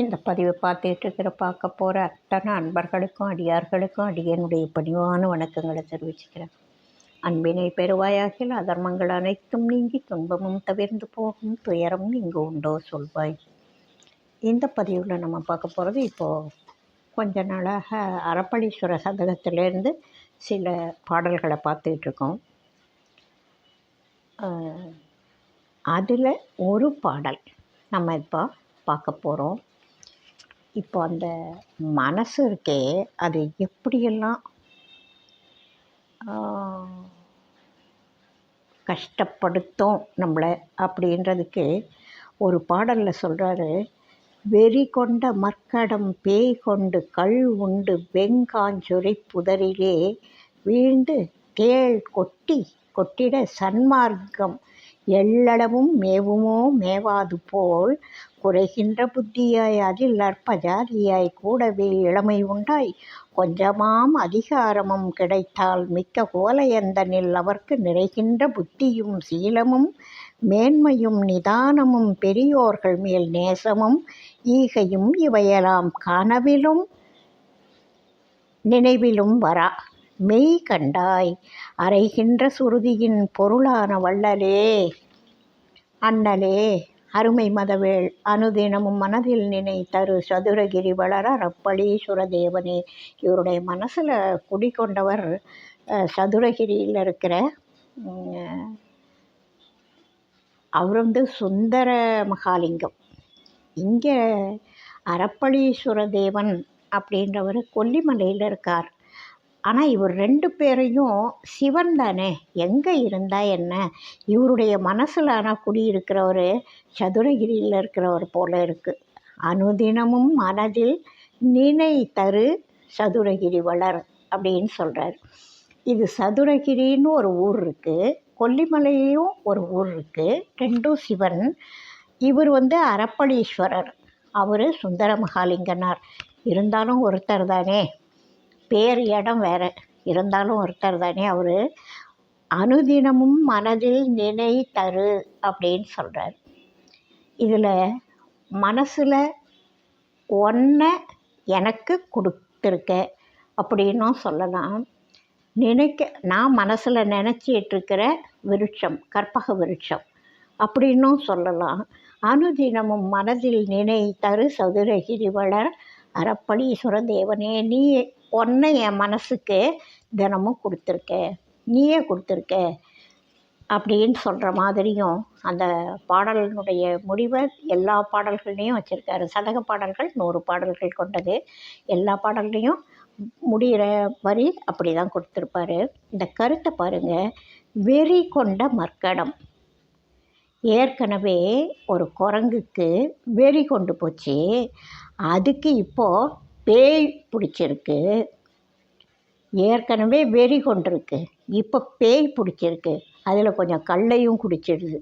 இந்த பதிவை பார்த்துட்டு பார்க்க போகிற அத்தனை அன்பர்களுக்கும் அடியார்களுக்கும் அடியனுடைய பணிவான வணக்கங்களை தெரிவிச்சுக்கிறேன். அன்பினை பெறுவாயாகில் அதர்மங்கள் அனைத்தும் நீங்கி துன்பமும் தவிர்ந்து போகும் துயரம் இங்கு உண்டோ சொல்வாய். இந்த பதிவில் நம்ம பார்க்க போகிறது இப்போது கொஞ்ச நாளாக அறப்பளீஸ்வர சதகத்திலேருந்து சில பாடல்களை பார்த்துக்கிட்டு இருக்கோம். அதில் ஒரு பாடல் நம்ம இப்போ பார்க்க போகிறோம் இப்போ அந்த மனசு இருக்கே அது எப்படியெல்லாம் கஷ்டப்படுத்தும் நம்மளை அப்படின்றதுக்கு ஒரு பாடலில் சொல்கிறாரு வெறி கொண்ட மர்க்கடம் பேய் கொண்டு கல் உண்டு வெங்காஞ்சுரை புதரிலே வீழ்ந்து தேள் கொட்டி கொட்டிட சன்மார்க்கம் எள்ளளவும் மேவுமோ மேவாது போல் குறைகின்ற புத்தியாய் அதில் அற்பஜாதியாய் கூடவே இளமை உண்டாய். கொஞ்சமாம் அதிகாரமும் கிடைத்தால் மிக்க கோலையந்தனில் அவர்க்கு நிறைகின்ற புத்தியும் சீலமும் மேன்மையும் நிதானமும் பெரியோர்கள் மேல் நேசமும் ஈகையும் இவையெல்லாம் கனவிலும் நினைவிலும் வரா. மெய் கண்டாய் அறைகின்ற சுருதியின் பொருளான வள்ளலே. அண்ணலே அருமை மதவேள் அனுதினமும் மனதில் நினை தரு சதுரகிரி வளர ரப்பளீஸ்வர தேவனே இவருடைய மனசில் குடிக்கொண்டவர் சதுரகிரியில் இருக்கிற அவர் வந்து சுந்தர மகாலிங்கம். இங்கே அரப்பளீஸ்வர தேவன் அப்படின்றவர் கொல்லிமலையில் இருக்கார். ஆனால் இவர் ரெண்டு பேரையும் சிவன் தானே? எங்கே இருந்தால் என்ன? இவருடைய மனசில் ஆனால் குடியிருக்கிறவர் சதுரகிரியில் இருக்கிறவர் போல இருக்குது அனுதினமும் மனதில் நினை தரு சதுரகிரி வளர் அப்படின்னு சொல்கிறார் இது சதுரகிரின்னு ஒரு ஊர் இருக்குது கொல்லிமலையும் ஒரு ஊர் இருக்குது ரெண்டும் சிவன். இவர் வந்து அரப்பளீஸ்வரர். அவர் சுந்தர மகாலிங்கனார் இருந்தாலும் ஒருத்தர் தானே. பேர் இடம் வேறு. இருந்தாலும் ஒருத்தர் தானே அவர். அனுதினமும் மனதில் நினை தரு அப்படின்னு சொல்கிறார் இதில் மனசில் ஒன்றை எனக்கு கொடுத்துருக்க அப்படின்னும் சொல்லலாம். நினைக்க நான் மனசில் நினச்சிட்ருக்கிற விருட்சம் கற்பக விருட்சம் அப்படின்னும் சொல்லலாம். அனுதினமும் மனதில் நினை தரு சதுரகிரி வளர். அறப்பளீஸ்வர தேவனே நீ உன்னை என் மனசுக்கு தினமும் கொடுத்துருக்க நீயே கொடுத்துருக்க அப்படின்னு சொல்கிற மாதிரியும் அந்த பாடலினுடைய முடிவை எல்லா பாடல்கள்லேயும் வச்சுருக்காரு. சதக பாடல்கள் நூறு பாடல்கள் கொண்டது. எல்லா பாடல்லையும் முடிகிற வரி அப்படி தான் கொடுத்துருப்பாரு. இந்த கருத்தை பாருங்கள் வெறி கொண்ட மர்க்கடம். ஏற்கனவே ஒரு குரங்குக்கு வெறி கொண்டு போச்சு. அதுக்கு இப்போது பேய் பிடிச்சிருக்கு. ஏற்கனவே வெறி கொண்டிருக்கு. இப்போ பேய் பிடிச்சிருக்கு. அதில் கொஞ்சம் கல்லையும் குடிச்சிடுது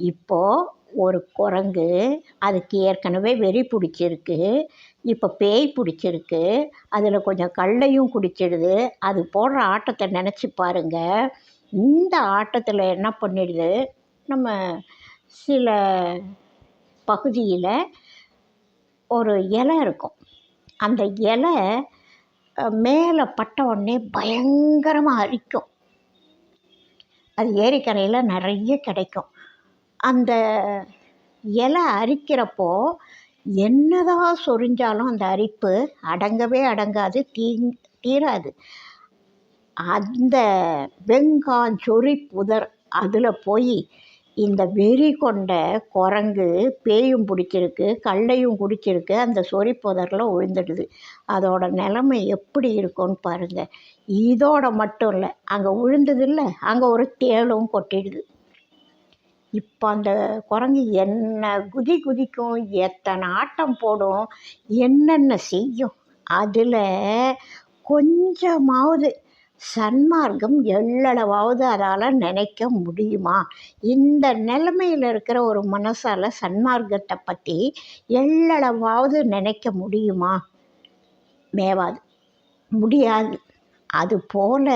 இப்போது ஒரு குரங்கு அதுக்கு ஏற்கனவே வெறி பிடிச்சிருக்கு. இப்போ பேய் பிடிச்சிருக்கு. அதில் கொஞ்சம் கல்லையும் குடிச்சிடுது அது போடுற ஆட்டத்தை நினச்சி பாருங்கள் இந்த ஆட்டத்தில் என்ன பண்ணிடுது? நம்ம சில பகுதியில் ஒரு இலை இருக்கும். அந்த இலை மேலே பட்ட உடனே பயங்கரமாக அரிக்கும். அது ஏரிக்கரையில் நிறைய கிடைக்கும். அந்த இலை அரிக்கிறப்போ என்னதான் சொரிஞ்சாலும் அந்த அரிப்பு அடங்கவே அடங்காது தீ தீராது. அந்த வெங்காஞ்சொறி புதர் அதில் போய் இந்த வெறி கொண்ட குரங்கு பேயும் பிடிச்சிருக்கு கல்லையும் குடிச்சிருக்கு அந்த சொறி புதரில் விழுந்துடுது அதோட நிலமை எப்படி இருக்கும்னு பாருங்கள் இதோட மட்டும் இல்லை அங்கே விழுந்ததில்ல அங்கே ஒரு தேளும் கொட்டிடுது. இப்போ அந்த குரங்கு என்ன குதி குதிக்கும் எத்தனை ஆட்டம் போடும் என்னென்ன செய்யும் அதில் கொஞ்சமாவது சன்மார்க்கம் எள்ளளவாவது அதால் நினைக்க முடியுமா? இந்த நிலமையில் இருக்கிற ஒரு மனசால் சன்மார்க்கத்தை பற்றி எள்ளளவாவது நினைக்க முடியுமா? மேவாது. முடியாது. அதுபோல்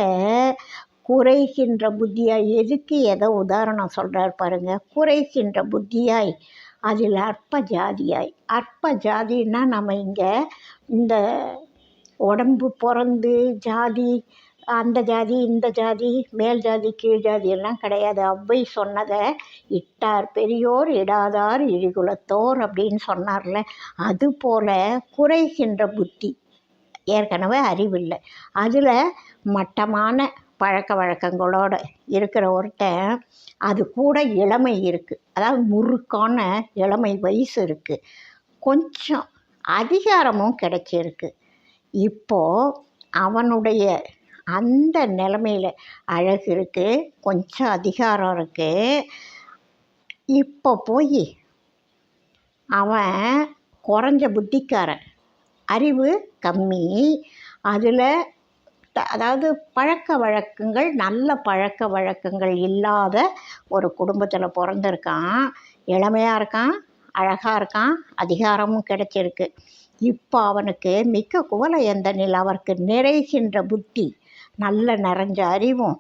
குறைகின்ற புத்தியாய் எதுக்கு எதை உதாரணம் சொல்கிறார் பாருங்கள் குறைகின்ற புத்தியாய் அதில் அற்ப ஜாதியாய் அற்ப ஜாதின்னா நம்ம இங்கே இந்த உடம்பு பிறந்து ஜாதி அந்த ஜாதி இந்த ஜாதி மேல் ஜாதி கீழ் ஜாதி எல்லாம் கிடையாது. அவ்வை சொன்னதை இட்டார் பெரியோர் இடாதார் இழிகுலத்தோர் அப்படின்னு சொன்னார்ல. அதுபோல் குறைகின்ற புத்தி ஏற்கனவே அறிவில்லை. அதில் மட்டமான பழக்க வழக்கங்களோட இருக்கிற ஒருத்தன் அது கூட இளமை இருக்குது அதாவது முறுக்கான இளமை வயசு இருக்குது கொஞ்சம் அதிகாரமும் கிடைச்சிருக்கு. இப்போது அவனுடைய அந்த நிலமையில அழகு இருக்குது கொஞ்சம் அதிகாரம் இருக்குது இப்போ போய் அவன் குறைஞ்ச புத்திக்காரன். அறிவு கம்மி. அதில் அதாவது பழக்க வழக்கங்கள் நல்ல பழக்க வழக்கங்கள் இல்லாத ஒரு குடும்பத்தில் பிறந்திருக்கான். இளமையாக இருக்கான் அழகாக இருக்கான் அதிகாரமும் கிடைச்சிருக்கு. இப்போ அவனுக்கு மிக்க குவல எந்த நில அவருக்கு நிறைகின்ற புத்தி நல்ல நிறைஞ்ச அறிவும்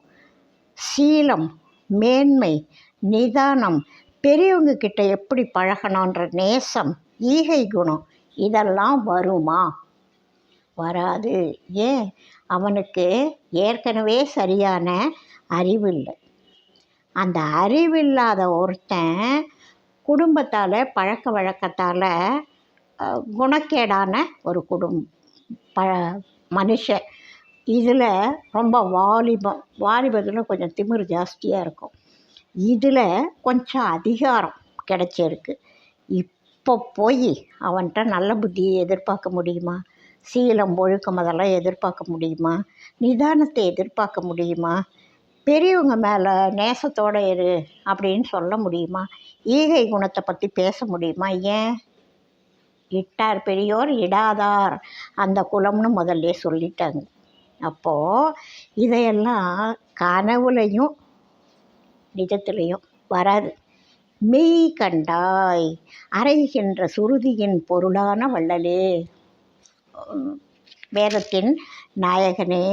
சீலம் மேன்மை நிதானம் பெரியவங்க கிட்ட எப்படி பழகணுன்ற நேசம் ஈகை குணம் இதெல்லாம் வருமா? வராது. ஏன்? அவனுக்கு ஏற்கனவே சரியான அறிவு இல்லை அந்த அறிவில்லாத ஒருத்தன் குடும்பத்தால் பழக்க வழக்கத்தால் குணக்கேடான ஒரு குடும் ப மனுஷன். இதில் ரொம்ப வாலிபம். வாலிபத்தில் கொஞ்சம் திமிரு ஜாஸ்தியாக இருக்கும். இதில் கொஞ்சம் அதிகாரம் கிடைச்சிருக்கு. இப்போ போய் அவன்கிட்ட நல்ல புத்தியை எதிர்பார்க்க முடியுமா? சீலம் ஒழுக்கம் அதெல்லாம் எதிர்பார்க்க முடியுமா? நிதானத்தை எதிர்பார்க்க முடியுமா? பெரியவங்க மேலே நேசத்தோடு இரு அப்படின்னு சொல்ல முடியுமா? ஈகை குணத்தை பற்றி பேச முடியுமா? ஏன்? இட்டார் பெரியோர் இடாதார். அந்த குலம்னு முதல்ல சொல்லிட்டாங்க. அப்போது இதையெல்லாம் கனவுலையும் நிஜத்துலேயும் வராது. மெய் கண்டாய் அறைகின்ற சுருதியின் பொருளான வள்ளலே. வேதத்தின் நாயகனே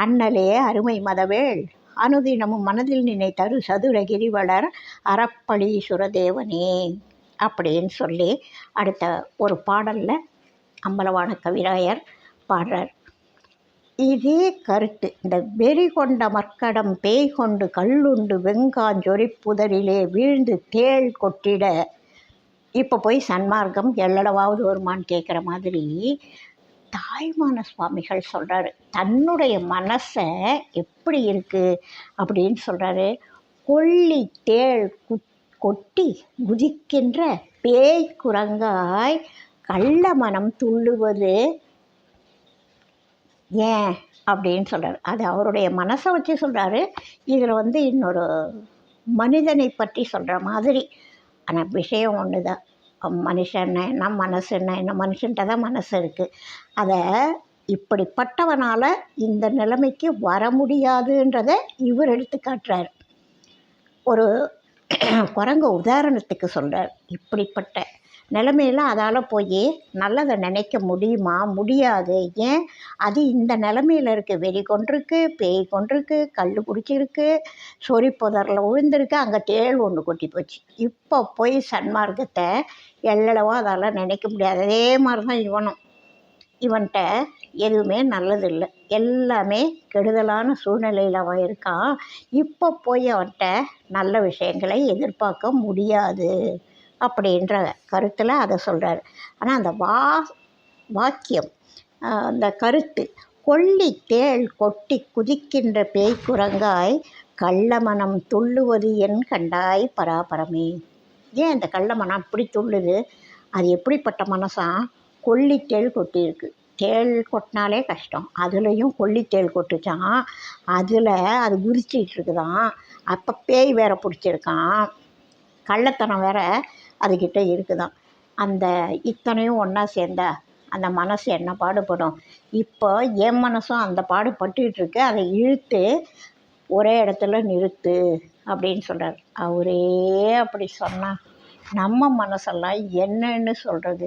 அண்ணலே அருமை மதவேள் அனுதினமும் மனதில் நினைத்தரு சதுர கிரிவலர் அறப்பளீஸ்வரதேவனே அப்படின்னு சொல்லி அடுத்த ஒரு பாடலில் அம்பலவான கவிராயர் பாடுறார். இதே கருத்து. இந்த வெறி கொண்ட மர்க்கடம் பேய் கொண்டு கல்லுண்டு வெங்காஞ்சொரி புதரிலே வீழ்ந்து தேள் கொட்டிட. இப்போ போய் சன்மார்க்கம் எல்லளவாவது வருமான்னு கேட்குற மாதிரி தாய்மான சுவாமிகள் சொல்கிறாரு தன்னுடைய மனசை எப்படி இருக்குது அப்படின்னு சொல்கிறாரு கொல்லி தேள் கு கொட்டி குதிக்கின்ற பேய் குரங்காய் கள்ள மனம் துள்ளுவது ஏன்? அப்படின்னு சொல்கிறார் அது அவருடைய மனசை வச்சு சொல்கிறாரு இதில் வந்து இன்னொரு மனிதனை பற்றி சொல்கிற மாதிரி. ஆனால் விஷயம் ஒன்று தான் மனுஷன் என்ன மனசு என்ன என்ன மனுஷன்ட்ட தான் மனசு இருக்குது அதை இப்படிப்பட்டவனால் இந்த நிலைமைக்கு வர முடியாதுன்றதை இவர் எடுத்து காட்டுறார். ஒரு குரங்கு உதாரணத்துக்கு சொல்கிறார் இப்படிப்பட்ட நிலமையில அதால் போய் நல்லதை நினைக்க முடியுமா? முடியாது. ஏன்? அது இந்த நிலமையில இருக்குது வெறி கொண்டிருக்கு பேய் கொண்டிருக்கு கல் பிடிச்சிருக்கு சொறி புதரில் விழுந்திருக்கு அங்கே தேள் ஒன்று கொட்டி போச்சு. இப்போ போய் சன்மார்க்கத்தை எல்லளவோ அதால் நினைக்க முடியாது. அதே மாதிரி தான் இவனும். இவன்கிட்ட எதுவுமே நல்லதில்லை. எல்லாமே கெடுதலான சூழ்நிலையில் அவன் இருக்கான். இப்போ போய் அவன்கிட்ட நல்ல விஷயங்களை எதிர்பார்க்க முடியாது. அப்படின்ற கருத்தில் அதை சொல்கிறாரு ஆனால் அந்த வா வாக்கியம் அந்த கருத்து கொள்ளி தேள் கொட்டி குதிக்கின்ற பேய் குரங்காய் கள்ளமனம் துள்ளுவது என் கண்டாய் பராபரமே. ஏன் அந்த கள்ளமனம் அப்படி துள்ளுது? அது எப்படிப்பட்ட மனசா? கொல்லித்தேள் கொட்டியிருக்கு. தேள் கொட்டினாலே கஷ்டம். அதுலேயும் கொல்லித்தேள் கொட்டுச்சான் அதில் அது குதிச்சிட்டு இருக்குதான் அப்போ பேய் வேற பிடிச்சிருக்கான் கள்ளத்தனம் வேற அதுக்கிட்ட இருக்குதாம் அந்த இத்தனையும் ஒன்றா சேர்ந்தா அந்த மனசு என்ன பாடுபடும்? இப்போ என் மனசும் அந்த பாடுபட்டுக்கிட்டு அதை இழுத்து ஒரே இடத்துல நிறுத்து அப்படின்னு சொல்கிறார் அவரே அப்படி சொன்னால் நம்ம மனசெல்லாம் என்னன்னு சொல்கிறது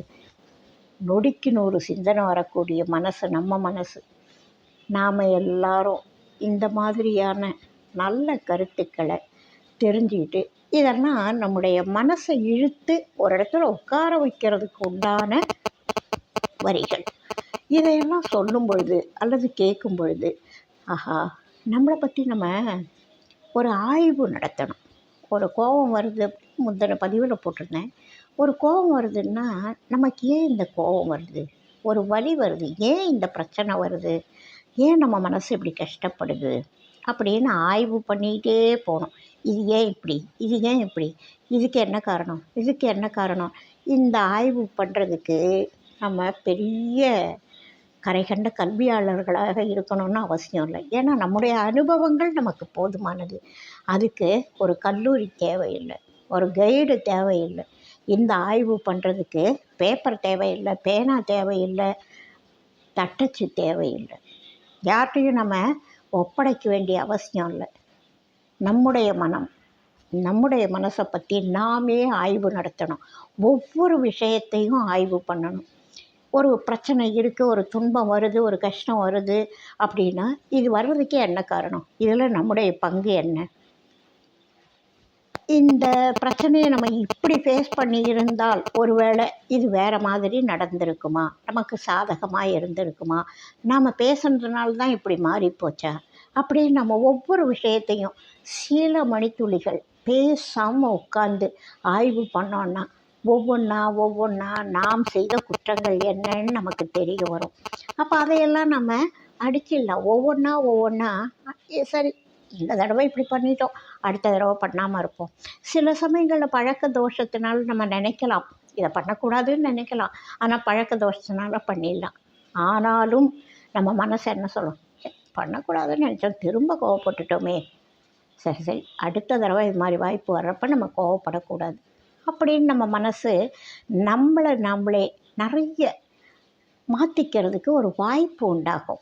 நொடிக்கு நூறு சிந்தனை வரக்கூடிய மனசு நம்ம மனசு. நாம் எல்லாரும் இந்த மாதிரியான நல்ல கருத்துக்களை தெரிஞ்சுக்கிட்டு இதெல்லாம் நம்முடைய மனசை இழுத்து ஒரு இடத்துல உட்கார வைக்கிறதுக்கு உண்டான வரிகள். இதையெல்லாம் சொல்லும் பொழுது அல்லது கேட்கும் பொழுது ஆஹா நம்மளை பற்றி நம்ம ஒரு ஆய்வு நடத்தணும். ஒரு கோபம் வருது முந்தின பதிவில் போட்டிருந்தேன். ஒரு கோபம் வருதுன்னா நமக்கு ஏன் இந்த கோபம் வருது? ஒரு வலி வருது. ஏன் இந்த பிரச்சனை வருது? ஏன் நம்ம மனசு இப்படி கஷ்டப்படுது? அப்படின்னு ஆய்வு பண்ணிக்கிட்டே போகணும் இது ஏன் இப்படி? இது ஏன் இப்படி? இதுக்கு என்ன காரணம்? இதுக்கு என்ன காரணம்? இந்த ஆய்வு பண்ணுறதுக்கு நம்ம பெரிய கரை கண்ட கல்வியாளர்களாக இருக்கணும்னு அவசியம் இல்லை. ஏன்னா நம்முடைய அனுபவங்கள் நமக்கு போதுமானது. அதுக்கு ஒரு கல்லூரி தேவையில்லை. ஒரு கைடு தேவையில்லை. இந்த ஆய்வு பண்ணுறதுக்கு பேப்பர் தேவையில்லை பேனா தேவையில்லை தட்டச்சு தேவையில்லை. யார்கிட்டையும் நம்ம ஒப்படைக்க வேண்டிய அவசியம் இல்லை. நம்முடைய மனம் நம்முடைய மனசை பற்றி நாமே ஆய்வு நடத்தணும். ஒவ்வொரு விஷயத்தையும் ஆய்வு பண்ணணும். ஒரு பிரச்சனை இருக்குது ஒரு துன்பம் வருது ஒரு கஷ்டம் வருது அப்படின்னா இது வர்றதுக்கே என்ன காரணம்? இதில் நம்முடைய பங்கு என்ன? இந்த பிரச்சனையை நம்ம இப்படி ஃபேஸ் பண்ணி இருந்தால் ஒருவேளை இது வேறு மாதிரி நடந்திருக்குமா? நமக்கு சாதகமாக இருந்திருக்குமா? நாம் பேசுனதுனால தான் இப்படி மாறிப்போச்சா? அப்படின்னு நம்ம ஒவ்வொரு விஷயத்தையும் சில மணித்துளிகள் பேசாமல் உட்காந்து ஆய்வு பண்ணோன்னா ஒவ்வொன்றா ஒவ்வொன்றா நாம் செய்த குற்றங்கள் என்னன்னு நமக்கு தெரிய வரும். அப்போ அதையெல்லாம் நம்ம அடிச்சிடலாம். ஒவ்வொன்றா ஒவ்வொன்றா சரி இந்த தடவை இப்படி பண்ணிட்டோம். அடுத்த தடவை பண்ணாமல் இருப்போம். சில சமயங்களில் பழக்க தோஷத்தினால நம்ம நினைக்கலாம். இதை பண்ணக்கூடாதுன்னு நினைக்கலாம். ஆனால் பழக்க தோஷத்தினால பண்ணிடலாம். ஆனாலும் நம்ம மனசு என்ன சொல்லும்? பண்ணக்கூடாதுன்னு நினச்சோம். திரும்ப கோவப்பட்டுட்டோமே. சரி சரி. அடுத்த தடவை இது மாதிரி வாய்ப்பு வர்றப்ப நம்ம கோவப்படக்கூடாது. அப்படின்னு நம்ம மனசு நம்மளை நம்மளே நிறைய மாற்றிக்கிறதுக்கு ஒரு வாய்ப்பு உண்டாகும்.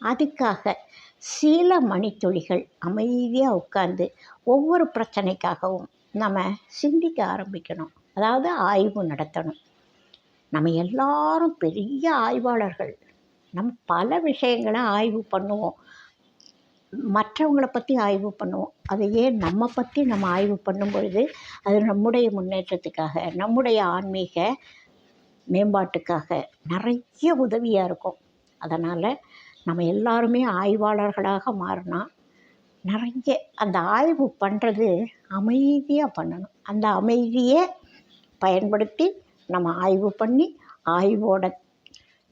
அதுக்காக சில மணித்துளிகள் அமைதியாக உட்காந்து ஒவ்வொரு பிரச்சனைக்காகவும் நம்ம சிந்திக்க ஆரம்பிக்கணும். அதாவது ஆய்வு நடத்தணும். நம்ம எல்லாரும் பெரிய ஆய்வாளர்கள். நம்ம பல விஷயங்களை ஆய்வு பண்ணுவோம். மற்றவங்கள பற்றி ஆய்வு பண்ணுவோம். அதையே நம்ம பற்றி நம்ம ஆய்வு பண்ணும் பொழுது அது நம்முடைய முன்னேற்றத்துக்காக நம்முடைய ஆன்மீக மேம்பாட்டுக்காக நிறைய உதவியாக இருக்கும். அதனால் நம்ம எல்லாருமே ஆய்வாளர்களாக மாறினா நிறைய அந்த ஆய்வு பண்ணுறது அமைதியாக பண்ணணும். அந்த அமைதியை பயன்படுத்தி நம்ம ஆய்வு பண்ணி ஆய்வோட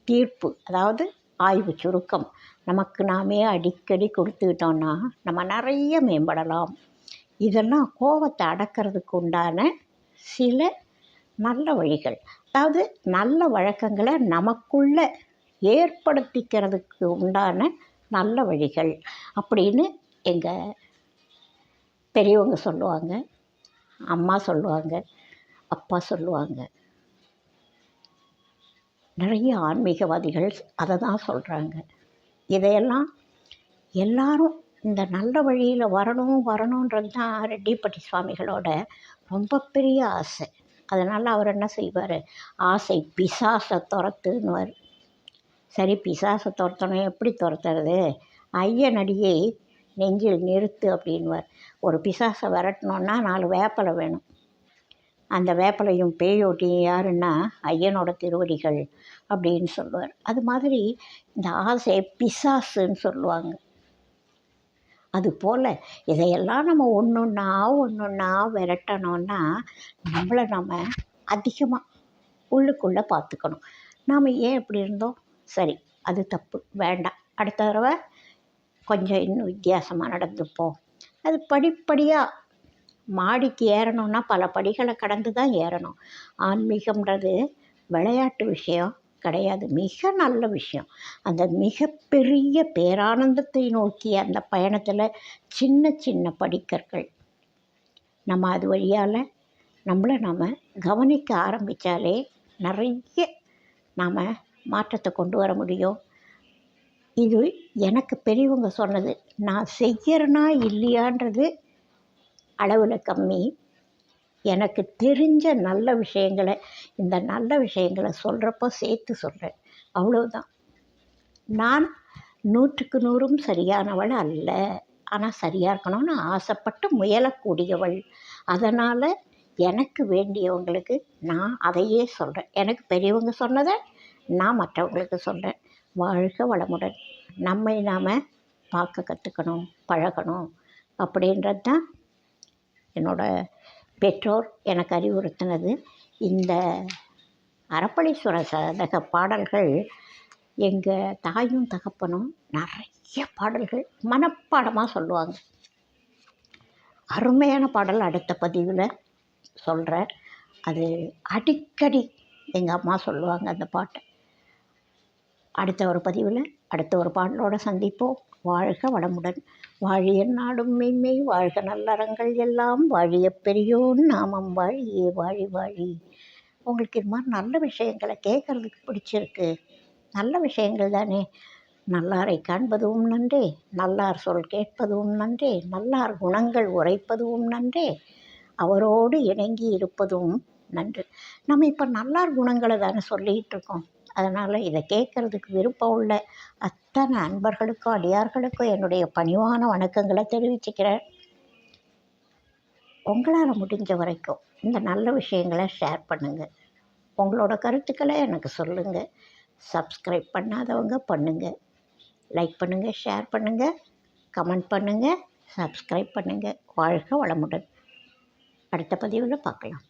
தீர்ப்பு அதாவது ஆய்வு சுருக்கம் நமக்கு நாமே அடிக்கடி கொடுத்துக்கிட்டோன்னா நம்ம நிறைய மேம்படலாம். இதெல்லாம் கோபத்தை அடக்கிறதுக்கு உண்டான சில நல்ல வழிகள். அதாவது நல்ல வழக்கங்களை நமக்குள்ளே ஏற்படுத்திக்கிறதுக்கு உண்டான நல்ல வழிகள் அப்படின்னு எங்கள் பெரியவங்க சொல்லுவாங்க அம்மா சொல்லுவாங்க அப்பா சொல்லுவாங்க. நிறைய ஆன்மீகவாதிகள் அதை தான் சொல்கிறாங்க இதையெல்லாம் எல்லாரும் இந்த நல்ல வழியில் வரணும் வரணுன்றது தான் ரெட்டிப்பட்டி சுவாமிகளோட ரொம்ப பெரிய ஆசை. அதனால் அவர் என்ன செய்வார்? ஆசை பிசாசை துரத்துன்னுவார். சரி பிசாசை துரத்தணும். எப்படி துரத்துறது? ஐயனடியை நெஞ்சில் நிறுத்து அப்படின்வார் ஒரு பிசாசை விரட்டணுன்னா நாலு வேப்பலை வேணும். அந்த வேப்பலையும் பேயோட்டியும் யாருன்னா ஐயனோட திருவடிகள் அப்படின்னு சொல்லுவார். அது மாதிரி இந்த ஆசை பிசாசுன்னு சொல்லுவாங்க. அதுபோல் இதையெல்லாம் நம்ம ஒன்று ஒன்றா ஒன்று ஒன்றா விரட்டணும்னா நம்மளை நம்ம அதிகமாக உள்ளுக்குள்ளே பார்த்துக்கணும். நாம் ஏன் இப்படி இருந்தோம்? சரி அது தப்பு வேண்டாம். அடுத்த தடவை கொஞ்சம் இன்னும் வித்தியாசமாக நடந்துப்போம். அது படிப்படியாக மாடிக்கு ஏறணும்னா பல படிகளை கடந்து தான் ஏறணும். ஆன்மீகம்ன்றது விளையாட்டு விஷயம் கிடையாது. மிக நல்ல விஷயம். அந்த மிகப்பெரிய பேரானந்தத்தை நோக்கி அந்த பயணத்தில் சின்ன சின்ன படிக்கற்கள். நம்ம அது வழியால் நம்மளை நாம் கவனிக்க ஆரம்பித்தாலே நிறைய நாம் மாற்றத்தை கொண்டு வர முடியும். இது எனக்கு பெரியவங்க சொன்னது நான் செய்கிறேனா இல்லையான்றது அளவில் கம்மி. எனக்கு தெரிஞ்ச நல்ல விஷயங்களை இந்த நல்ல விஷயங்களை சொல்கிறப்போ சேர்த்து சொல்கிறேன் அவ்வளோதான் நான் நூற்றுக்கு நூறும் சரியானவள் அல்ல. ஆனால் சரியாக இருக்கணும்னு ஆசைப்பட்டு முயலக்கூடியவள். அதனால் எனக்கு வேண்டியவங்களுக்கு நான் அதையே சொல்கிறேன் எனக்கு பெரியவங்க சொன்னதை நான் மற்றவங்களுக்கு சொல்கிறேன் வாழ்க வளமுடன். நம்மை நாம் பார்க்க கற்றுக்கணும் பழகணும் அப்படின்றது தான் என்னோடய பெற்றோர் எனக்கு அறிவுறுத்தினது. இந்த அறப்பளீஸ்வர சதக பாடல்கள் எங்கள் தாயும் தகப்பனும் நிறைய பாடல்கள் மனப்பாடமாக சொல்லுவாங்க. அருமையான பாடல் அடுத்த பதிவில் சொல்கிறேன் அது அடிக்கடி எங்கள் அம்மா சொல்லுவாங்க அந்த பாட்டை. அடுத்த ஒரு பதிவில் அடுத்த ஒரு பாடலோடு சந்திப்போம். வாழ்க வளமுடன். வாழிய நாடும் மெய்மை வாழ்க நல்லறங்கள் எல்லாம். வாழிய பெரியோன் நாமம் வாழியே வாழி வாழி. உங்களுக்கு இது மாதிரி நல்ல விஷயங்களை கேட்குறதுக்கு பிடிச்சிருக்கு. நல்ல விஷயங்கள் தானே. நல்லாரை காண்பதும் நன்றே. நல்லார் சொல் கேட்பதும் நன்றே. நல்லார் குணங்கள் உரைப்பதும் நன்றே. அவரோடு இணங்கி இருப்பதும் நன்று. நம்ம இப்போ நல்லார் குணங்களை தானே சொல்லிகிட்டு இருக்கோம். அதனால் இதை கேட்குறதுக்கு விருப்பம் உள்ள அத்தனை அன்பர்களுக்கும் அடியார்களுக்கும் என்னுடைய பணிவான வணக்கங்களை தெரிவிச்சுக்கிறேன். உங்களால் முடிஞ்ச வரைக்கும் இந்த நல்ல விஷயங்களை ஷேர் பண்ணுங்கள் உங்களோட கருத்துக்களை எனக்கு சொல்லுங்கள் சப்ஸ்கிரைப் பண்ணாதவங்க பண்ணுங்கள் லைக் பண்ணுங்கள் ஷேர் பண்ணுங்கள் கமெண்ட் பண்ணுங்கள் சப்ஸ்கிரைப் பண்ணுங்கள் வாழ்க வளமுடன். அடுத்த பதிவில் பார்க்கலாம்.